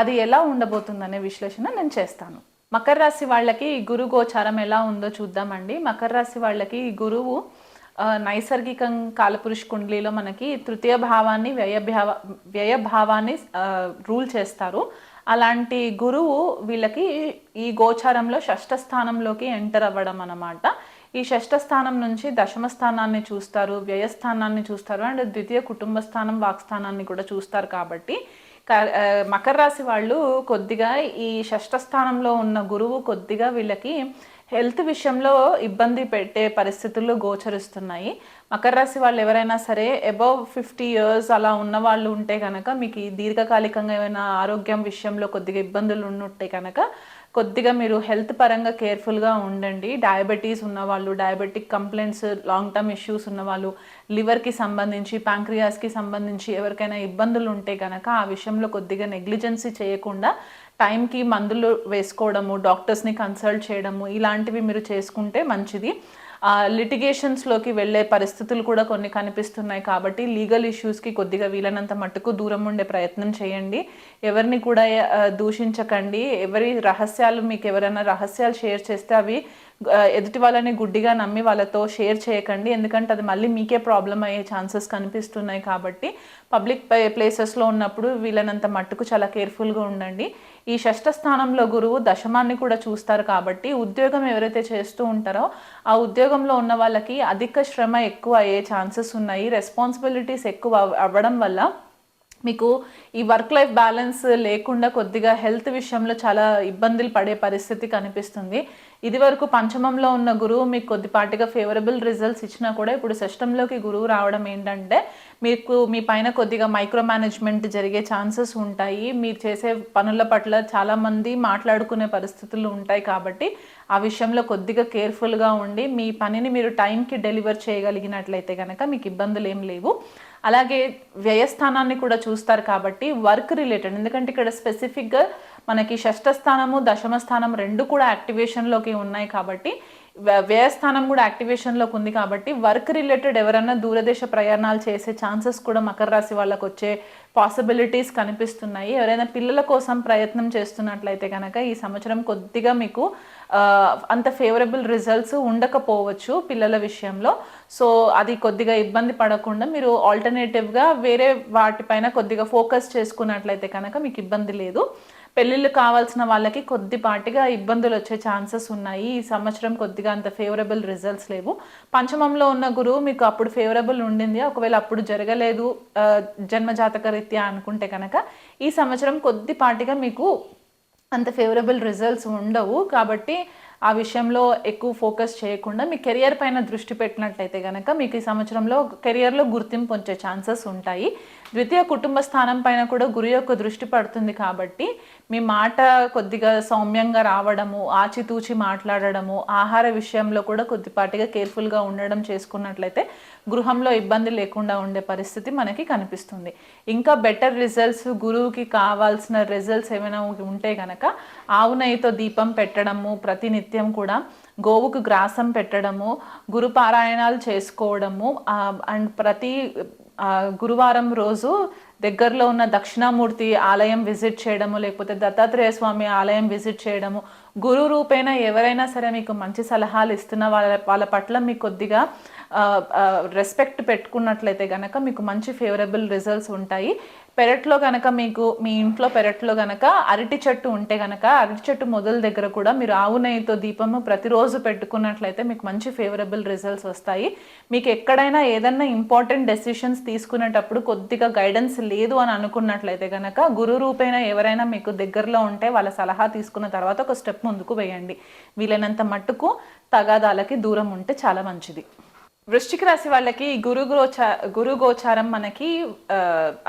అది ఎలా ఉండబోతుందనే విశ్లేషణ నేను చేస్తాను. మకర రాశి వాళ్ళకి గురు గోచారం ఎలా ఉందో చూద్దామండి. మకర రాశి వాళ్ళకి గురువు నైసర్గికం కాలపురుష కుండలిలో మనకి తృతీయ భావాన్ని వ్యయభావ వ్యయభావాన్ని రూల్ చేస్తారు. అలాంటి గురువు వీళ్ళకి ఈ గోచారంలో షష్ఠ స్థానంలోకి ఎంటర్ అవ్వడం అన్నమాట. ఈ షష్ఠ స్థానం నుంచి దశమ స్థానాన్ని చూస్తారు వ్యయస్థానాన్ని చూస్తారు అండ్ ద్వితీయ కుటుంబ స్థానం వాక్స్థానాన్ని కూడా చూస్తారు కాబట్టి మకర రాశి వాళ్ళు కొద్దిగా ఈ షష్ఠ స్థానంలో ఉన్న గురువు కొద్దిగా వీళ్ళకి హెల్త్ విషయంలో ఇబ్బంది పెట్టే పరిస్థితులు గోచరిస్తున్నాయి. మకర రాశి వాళ్ళు ఎవరైనా సరే అబౌవ్ ఫిఫ్టీ ఇయర్స్ అలా ఉన్న వాళ్ళు ఉంటే కనుక మీకు దీర్ఘకాలికంగా ఏమైనా ఆరోగ్యం విషయంలో కొద్దిగా ఇబ్బందులు ఉన్నట్టే కనుక కొద్దిగా మీరు హెల్త్ పరంగా కేర్ఫుల్గా ఉండండి. డయాబెటీస్ ఉన్నవాళ్ళు diabetic complaints long term issues ఉన్నవాళ్ళు లివర్కి సంబంధించి ప్యాంక్రియాస్కి సంబంధించి ఎవరికైనా ఇబ్బందులు ఉంటే కనుక ఆ విషయంలో కొద్దిగా నెగ్లిజెన్సీ చేయకుండా టైంకి మందులు వేసుకోవడము డాక్టర్స్ని కన్సల్ట్ చేయడము ఇలాంటివి మీరు చేసుకుంటే మంచిది. లిటిగేషన్స్లోకి వెళ్ళే పరిస్థితులు కూడా కొన్ని కనిపిస్తున్నాయి కాబట్టి లీగల్ ఇష్యూస్కి కొద్దిగా వీలైనంత మట్టుకు దూరం ఉండే ప్రయత్నం చేయండి. ఎవరిని కూడా దూషించకండి. ఎవరి రహస్యాలు మీకు ఎవరైనా రహస్యాలు షేర్ చేస్తే అవి ఎదుటి వాళ్ళని గుడ్డిగా నమ్మి వాళ్ళతో షేర్ చేయకండి. ఎందుకంటే అది మళ్ళీ మీకే ప్రాబ్లం అయ్యే ఛాన్సెస్ కనిపిస్తున్నాయి కాబట్టి పబ్లిక్ ప్లేసెస్లో ఉన్నప్పుడు వీళ్ళనంత మట్టుకు చాలా కేర్ఫుల్గా ఉండండి. ఈ షష్ఠ స్థానంలో గురువు దశమాన్ని కూడా చూస్తారు కాబట్టి ఉద్యోగం ఎవరైతే చేస్తూ ఉంటారో ఆ ఉద్యోగంలో ఉన్న వాళ్ళకి అధిక శ్రమ ఎక్కువ అయ్యే ఛాన్సెస్ ఉన్నాయి. రెస్పాన్సిబిలిటీస్ ఎక్కువ అవ్- అవ్వడం వల్ల మీకు ఈ వర్క్ లైఫ్ బ్యాలెన్స్ లేకుండా కొద్దిగా హెల్త్ విషయంలో చాలా ఇబ్బందులు పడే పరిస్థితి కనిపిస్తుంది. ఇది వరకు పంచమంలో ఉన్న గురువు మీకు కొద్దిపాటిగా ఫేవరబుల్ రిజల్ట్స్ ఇచ్చినా కూడా ఇప్పుడు సిస్టంలోకి గురువు రావడం ఏంటంటే మీకు మీ పైన కొద్దిగా మైక్రో మేనేజ్మెంట్ జరిగే ఛాన్సెస్ ఉంటాయి. మీరు చేసే పనుల పట్ల చాలామంది మాట్లాడుకునే పరిస్థితులు ఉంటాయి కాబట్టి ఆ విషయంలో కొద్దిగా కేర్ఫుల్గా ఉండి మీ పనిని మీరు టైంకి డెలివర్ చేయగలిగినట్లయితే కనుక మీకు ఇబ్బందులు ఏం లేవు. అలాగే వ్యయస్థానాన్ని కూడా చూస్తారు కాబట్టి వర్క్ రిలేటెడ్ ఎందుకంటే ఇక్కడ స్పెసిఫిక్గా మనకి షష్ఠ స్థానము దశమ స్థానం రెండు కూడా యాక్టివేషన్లోకి ఉన్నాయి కాబట్టి వ్యయస్థానం కూడా యాక్టివేషన్లోకి ఉంది కాబట్టి వర్క్ రిలేటెడ్ ఎవరైనా దూరదేశ ప్రయాణాలు చేసే ఛాన్సెస్ కూడా మకర రాశి వాళ్ళకు వచ్చే పాసిబిలిటీస్ కనిపిస్తున్నాయి. ఎవరైనా పిల్లల కోసం ప్రయత్నం చేస్తున్నట్లయితే కనుక ఈ సంవత్సరం కొద్దిగా మీకు అంత ఫేవరబుల్ రిజల్ట్స్ ఉండకపోవచ్చు పిల్లల విషయంలో. సో అది కొద్దిగా ఇబ్బంది పడకుండా మీరు ఆల్టర్నేటివ్గా వేరే వాటిపైన కొద్దిగా ఫోకస్ చేసుకున్నట్లయితే కనుక మీకు ఇబ్బంది లేదు. పెళ్ళిళ్ళు కావాల్సిన వాళ్ళకి కొద్దిపాటిగా ఇబ్బందులు వచ్చే ఛాన్సెస్ ఉన్నాయి. ఈ సంవత్సరం కొద్దిగా అంత ఫేవరబుల్ రిజల్ట్స్ లేవు. పంచమంలో ఉన్న గురువు మీకు అప్పుడు ఫేవరబుల్ ఉండింది. ఒకవేళ అప్పుడు జరగలేదు జన్మజాతక రీత్యా అనుకుంటే కనుక ఈ సంవత్సరం కొద్దిపాటిగా మీకు అంత ఫేవరబుల్ రిజల్ట్స్ ఉండవు. కాబట్టి ఆ విషయంలో ఎక్కువ ఫోకస్ చేయకుండా మీ కెరియర్ పైన దృష్టి పెట్టినట్లయితే కనుక మీకు ఈ సంవత్సరంలో కెరియర్లో గుర్తింపు వచ్చే ఛాన్సెస్ ఉంటాయి. ద్వితీయ కుటుంబ స్థానం పైన కూడా గురు యొక్క దృష్టి పడుతుంది కాబట్టి మీ మాట కొద్దిగా సౌమ్యంగా రావడము ఆచితూచి మాట్లాడడము ఆహార విషయంలో కూడా కొద్దిపాటిగా కేర్ఫుల్గా ఉండడం చేసుకున్నట్లయితే గృహంలో ఇబ్బంది లేకుండా ఉండే పరిస్థితి మనకి కనిపిస్తుంది. ఇంకా బెటర్ రిజల్ట్స్ గురువుకి కావాల్సిన రిజల్ట్స్ ఏమైనా ఉంటే కనుక ఆవు నెయ్యితో దీపం పెట్టడము ప్రతినిత్యం కూడా గోవుకు గ్రాసం పెట్టడము గురు పారాయణాలు చేసుకోవడము అండ్ ప్రతి గురువారం రోజు దగ్గరలో ఉన్న దక్షిణామూర్తి ఆలయం విజిట్ చేయడము లేకపోతే దత్తాత్రేయ స్వామి ఆలయం విజిట్ చేయడము గురు రూపేణ ఎవరైనా సరే మీకు మంచి సలహాలు ఇస్తున్న వాళ్ళ వాళ్ళ పట్ల మీకు కొద్దిగా రెస్పెక్ట్ పెట్టుకున్నట్లయితే కనుక మీకు మంచి ఫేవరబుల్ రిజల్ట్స్ ఉంటాయి. పెరట్లో కనుక మీకు మీ ఇంట్లో పెరట్లో కనుక అరటి చెట్టు ఉంటే కనుక అరటి చెట్టు మొదల దగ్గర కూడా మీరు ఆవు నెయ్యితో దీపము ప్రతిరోజు పెట్టుకున్నట్లయితే మీకు మంచి ఫేవరబుల్ రిజల్ట్స్ వస్తాయి. మీకు ఎక్కడైనా ఏదైనా ఇంపార్టెంట్ డెసిషన్స్ తీసుకునేటప్పుడు కొద్దిగా గైడెన్స్ లేదు అని అనుకున్నట్లయితే కనుక గురు రూపైన ఎవరైనా మీకు దగ్గరలో ఉంటే వాళ్ళ సలహా తీసుకున్న తర్వాత ఒక స్టెప్ ముందుకు వేయండి. వీలైనంత మట్టుకు తగాదాలకి దూరం ఉంటే చాలా మంచిది. వృశ్చిక రాశి వాళ్ళకి గురు గోచ గురు గోచారం మనకి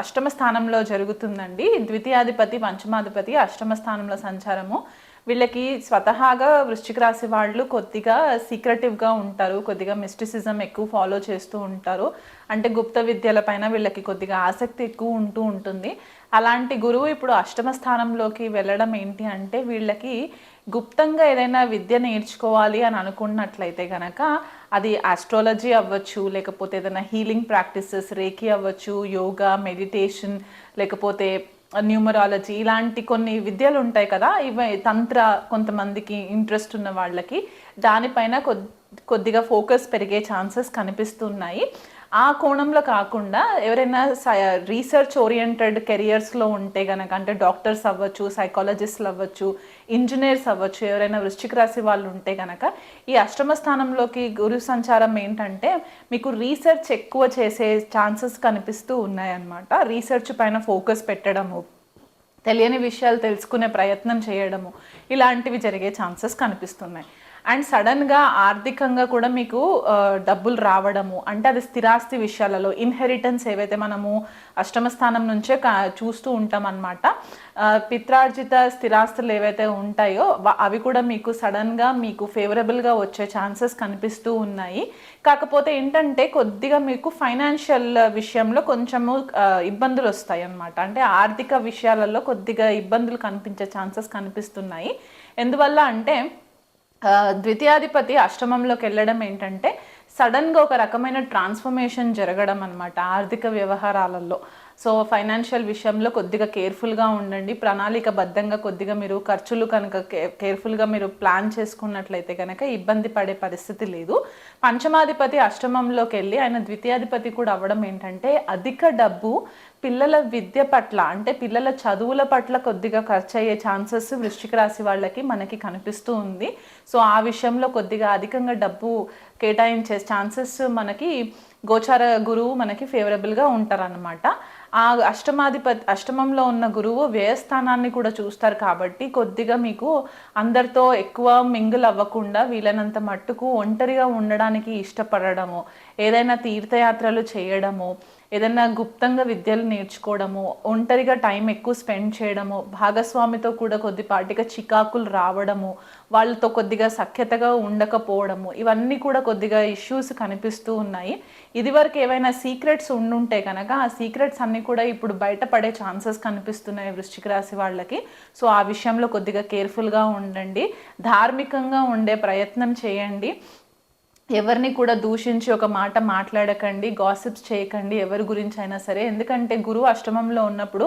అష్టమ స్థానంలో జరుగుతుందండి. ద్వితీయాధిపతి పంచమాధిపతి అష్టమ స్థానంలో సంచారము. వీళ్ళకి స్వతహాగా వృశ్చిక రాశి వాళ్ళు కొద్దిగా సీక్రెటివ్గా ఉంటారు కొద్దిగా మిస్టిసిజం ఎక్కువ ఫాలో చేస్తూ ఉంటారు. అంటే గుప్త విద్యల పైన వీళ్ళకి కొద్దిగా ఆసక్తి ఎక్కువ ఉంటూ ఉంటుంది. అలాంటి గురువు ఇప్పుడు అష్టమ స్థానంలోకి వెళ్ళడం ఏంటి అంటే వీళ్ళకి గుప్తంగా ఏదైనా విద్య నేర్చుకోవాలి అని అనుకున్నట్లయితే కనుక అది ఆస్ట్రాలజీ అవ్వచ్చు లేకపోతే ఏదైనా హీలింగ్ ప్రాక్టీసెస్ రేకి అవ్వచ్చు యోగా మెడిటేషన్ లేకపోతే న్యూమరాలజీ ఇలాంటి కొన్ని విద్యలు ఉంటాయి కదా ఇవి తంత్ర కొంతమందికి ఇంట్రెస్ట్ ఉన్న వాళ్ళకి దానిపైన కొద్దిగా ఫోకస్ పెరిగే ఛాన్సెస్ కనిపిస్తున్నాయి. ఆ కోణంలో కాకుండా ఎవరైనా రీసెర్చ్ ఓరియంటెడ్ కెరియర్స్లో ఉంటే కనుక అంటే డాక్టర్స్ అవ్వచ్చు సైకాలజిస్ట్లు అవ్వచ్చు ఇంజనీర్స్ అవ్వచ్చు ఎవరైనా వృశ్చిక రాశి వాళ్ళు ఉంటే కనుక ఈ అష్టమ స్థానంలోకి గురు సంచారం ఏంటంటే మీకు రీసెర్చ్ ఎక్కువ చేసే ఛాన్సెస్ కనిపిస్తూ ఉన్నాయన్నమాట. రీసెర్చ్ పైన ఫోకస్ పెట్టడము తెలియని విషయాలు తెలుసుకునే ప్రయత్నం చేయడము ఇలాంటివి జరిగే ఛాన్సెస్ కనిపిస్తున్నాయి. అండ్ సడన్గా ఆర్థికంగా కూడా మీకు డబ్బులు రావడము అంటే అది స్థిరాస్తి విషయాలలో ఇన్హెరిటెన్స్ ఏవైతే మనము అష్టమ స్థానం నుంచే చూస్తూ ఉంటాం అనమాట పిత్రార్జిత స్థిరాస్తులు ఏవైతే ఉంటాయో అవి కూడా మీకు సడన్గా మీకు ఫేవరబుల్గా వచ్చే ఛాన్సెస్ కనిపిస్తూ ఉన్నాయి. కాకపోతే ఏంటంటే కొద్దిగా మీకు ఫైనాన్షియల్ విషయంలో కొంచెము ఇబ్బందులు వస్తాయి అన్నమాట అంటే ఆర్థిక విషయాలలో కొద్దిగా ఇబ్బందులు కనిపించే ఛాన్సెస్ కనిపిస్తున్నాయి. ఎందువల్ల అంటే ద్వితీయాధిపతి అష్టమంలోకి వెళ్ళడం ఏంటంటే సడన్గా ఒక రకమైన ట్రాన్స్ఫర్మేషన్ జరగడం అనమాట ఆర్థిక వ్యవహారాలలో. సో ఫైనాన్షియల్ విషయంలో కొద్దిగా కేర్ఫుల్గా ఉండండి. ప్రణాళికబద్ధంగా కొద్దిగా మీరు ఖర్చులు కనుక కేర్ఫుల్గా మీరు ప్లాన్ చేసుకున్నట్లయితే కనుక ఇబ్బంది పడే పరిస్థితి లేదు. పంచమాధిపతి అష్టమంలోకి వెళ్ళి ఆయన ద్వితీయాధిపతి కూడా అవ్వడం ఏంటంటే అధిక డబ్బు పిల్లల విద్య పట్ల అంటే పిల్లల చదువుల పట్ల కొద్దిగా ఖర్చు అయ్యే ఛాన్సెస్ వృశ్చిక రాశి వాళ్ళకి మనకి కనిపిస్తూ ఉంది. సో ఆ విషయంలో కొద్దిగా అధికంగా డబ్బు కేటాయించే ఛాన్సెస్ మనకి గోచార గురువు మనకి ఫేవరబుల్గా ఉంటారన్నమాట. ఆ అష్టమాధిపతి అష్టమంలో ఉన్న గురువు వ్యయస్థానాన్ని కూడా చూస్తారు కాబట్టి కొద్దిగా మీకు అందరితో ఎక్కువ మింగిల్ అవ్వకుండా వీలైనంత మట్టుకు ఒంటరిగా ఉండడానికి ఇష్టపడడము ఏదైనా తీర్థయాత్రలు చేయడము ఏదైనా గుప్తంగా విద్యలు నేర్చుకోవడము ఒంటరిగా టైం ఎక్కువ స్పెండ్ చేయడము భాగస్వామితో కూడా కొద్దిపాటిగా చికాకులు రావడము వాళ్ళతో కొద్దిగా సఖ్యతగా ఉండకపోవడము ఇవన్నీ కూడా కొద్దిగా ఇష్యూస్ కనిపిస్తూ ఉన్నాయి. ఇదివరకు ఏవైనా సీక్రెట్స్ ఉండుంటే కనుక ఆ సీక్రెట్స్ అన్నీ కూడా ఇప్పుడు బయటపడే ఛాన్సెస్ కనిపిస్తున్నాయి వృశ్చిక రాశి వాళ్ళకి. సో ఆ విషయంలో కొద్దిగా కేర్ఫుల్గా ఉండండి. ధార్మికంగా ఉండే ప్రయత్నం చేయండి. ఎవరిని కూడా దూషించి ఒక మాట మాట్లాడకండి గాసిప్స్ చేయకండి ఎవరి గురించి అయినా సరే. ఎందుకంటే గురువు అష్టమంలో ఉన్నప్పుడు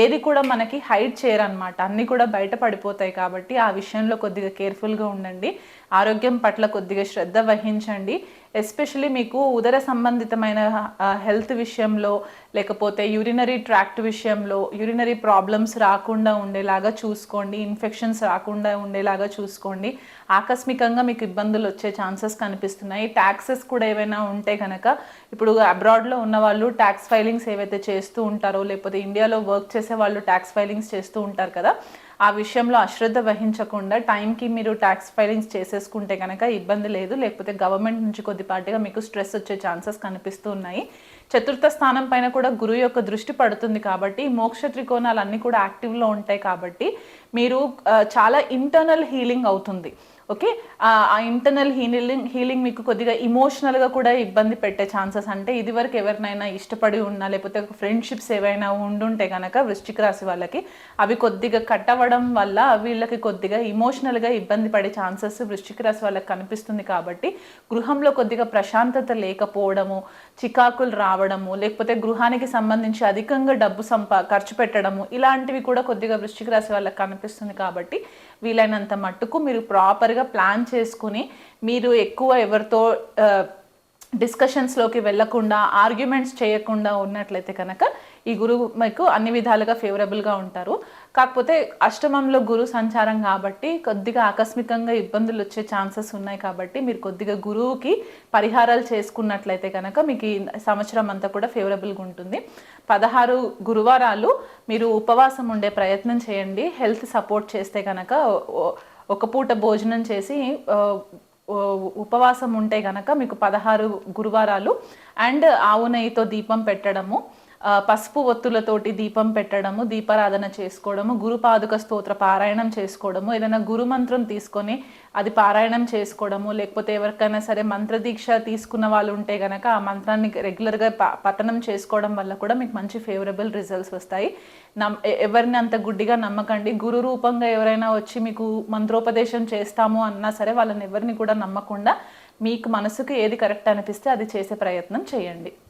ఏది కూడా మనకి హైడ్ చేయరనమాట అన్నీ కూడా బయట పడిపోతాయి కాబట్టి ఆ విషయంలో కొద్దిగా కేర్ఫుల్గా ఉండండి. ఆరోగ్యం పట్ల కొద్దిగా శ్రద్ధ వహించండి. ఎస్పెషలీ మీకు ఉదర సంబంధితమైన హెల్త్ విషయంలో లేకపోతే యూరినరీ ట్రాక్ట్ విషయంలో యూరినరీ ప్రాబ్లమ్స్ రాకుండా ఉండేలాగా చూసుకోండి. ఇన్ఫెక్షన్స్ రాకుండా ఉండేలాగా చూసుకోండి. ఆకస్మికంగా మీకు ఇబ్బందులు వచ్చే ఛాన్సెస్ కనిపిస్తున్నాయి. ట్యాక్సెస్ కూడా ఏవైనా ఉంటే కనుక ఇప్పుడు అబ్రాడ్లో ఉన్న వాళ్ళు ట్యాక్స్ ఫైలింగ్స్ ఏవైతే చేస్తూ ఉంటారో లేకపోతే ఇండియాలో వర్క్ చేసే వాళ్ళు ట్యాక్స్ ఫైలింగ్స్ చేస్తూ ఉంటారు కదా ఆ విషయంలో అశ్రద్ధ వహించకుండా టైంకి మీరు ట్యాక్స్ ఫైలింగ్స్ చేసేసుకుంటే కనుక ఇబ్బంది లేదు. లేకపోతే గవర్నమెంట్ నుంచి కొద్దిపాటిగా మీకు స్ట్రెస్ వచ్చే ఛాన్సెస్ కనిపిస్తూ ఉన్నాయి. చతుర్థ స్థానం పైన కూడా గురువు యొక్క దృష్టి పడుతుంది కాబట్టి మోక్ష త్రికోణాలు అన్నీ కూడా యాక్టివ్లో ఉంటాయి కాబట్టి మీరు చాలా ఇంటర్నల్ హీలింగ్ అవుతుంది. ఓకే? ఆ ఇంటర్నల్ హీలింగ్ హీలింగ్ మీకు కొద్దిగా ఇమోషనల్గా కూడా ఇబ్బంది పెట్టే ఛాన్సెస్ అంటే ఇదివరకు ఎవరినైనా ఇష్టపడి ఉన్నా లేకపోతే ఫ్రెండ్షిప్స్ ఏవైనా ఉండుంటే కనుక వృష్టిక రాశి వాళ్ళకి అవి కొద్దిగా కట్ అవ్వడం వల్ల వీళ్ళకి కొద్దిగా ఇమోషనల్గా ఇబ్బంది పడే ఛాన్సెస్ వృష్టిక రాశి వాళ్ళకి కనిపిస్తుంది కాబట్టి గృహంలో కొద్దిగా ప్రశాంతత లేకపోవడము చికాకులు రావడము లేకపోతే గృహానికి సంబంధించి అధికంగా డబ్బు సంపా ఖర్చు పెట్టడము ఇలాంటివి కూడా కొద్దిగా వృష్టిక రాశి వాళ్ళకి కనిపిస్తుంది కాబట్టి వీలైనంత మట్టుకు మీరు ప్రాపర్గా ప్లాన్ చేసుకుని మీరు ఎక్కువ ఎవరితో డిస్కషన్స్లోకి వెళ్ళకుండా ఆర్గ్యుమెంట్స్ చేయకుండా ఉన్నట్లయితే కనుక ఈ గురువు మీకు అన్ని విధాలుగా ఫేవరబుల్గా ఉంటారు. కాకపోతే అష్టమంలో గురు సంచారం కాబట్టి కొద్దిగా ఆకస్మికంగా ఇబ్బందులు వచ్చే ఛాన్సెస్ ఉన్నాయి కాబట్టి మీరు కొద్దిగా గురువుకి పరిహారాలు చేసుకున్నట్లయితే కనుక మీకు ఈ సంవత్సరం అంతా కూడా ఫేవరబుల్గా ఉంటుంది. పదహారు గురువారాలు మీరు ఉపవాసం ఉండే ప్రయత్నం చేయండి. హెల్త్ సపోర్ట్ చేస్తే కనుక ఒక పూట భోజనం చేసి ఉపవాసం ఉంటే గనక మీకు పదహారు గురువారాలు అండ్ ఆవు నెయ్యితో దీపం పెట్టడము పసుపు ఒత్తులతోటి దీపం పెట్టడము దీపారాధన చేసుకోవడము గురు పాదుక స్తోత్ర పారాయణం చేసుకోవడము ఏదైనా గురు మంత్రం తీసుకొని అది పారాయణం చేసుకోవడము లేకపోతే ఎవరికైనా సరే మంత్రదీక్ష తీసుకున్న వాళ్ళు ఉంటే కనుక ఆ మంత్రాన్ని రెగ్యులర్గా ప- పఠనం చేసుకోవడం వల్ల కూడా మీకు మంచి ఫేవరబుల్ రిజల్ట్స్ వస్తాయి. నమ్ ఎ- ఎవరిని అంత గుడ్డిగా నమ్మకండి. గురు రూపంగా ఎవరైనా వచ్చి మీకు మంత్రోపదేశం చేస్తాము అన్నా సరే వాళ్ళని ఎవరిని కూడా నమ్మకుండా మీకు మనసుకు ఏది కరెక్ట్ అనిపిస్తే అది చేసే ప్రయత్నం చేయండి.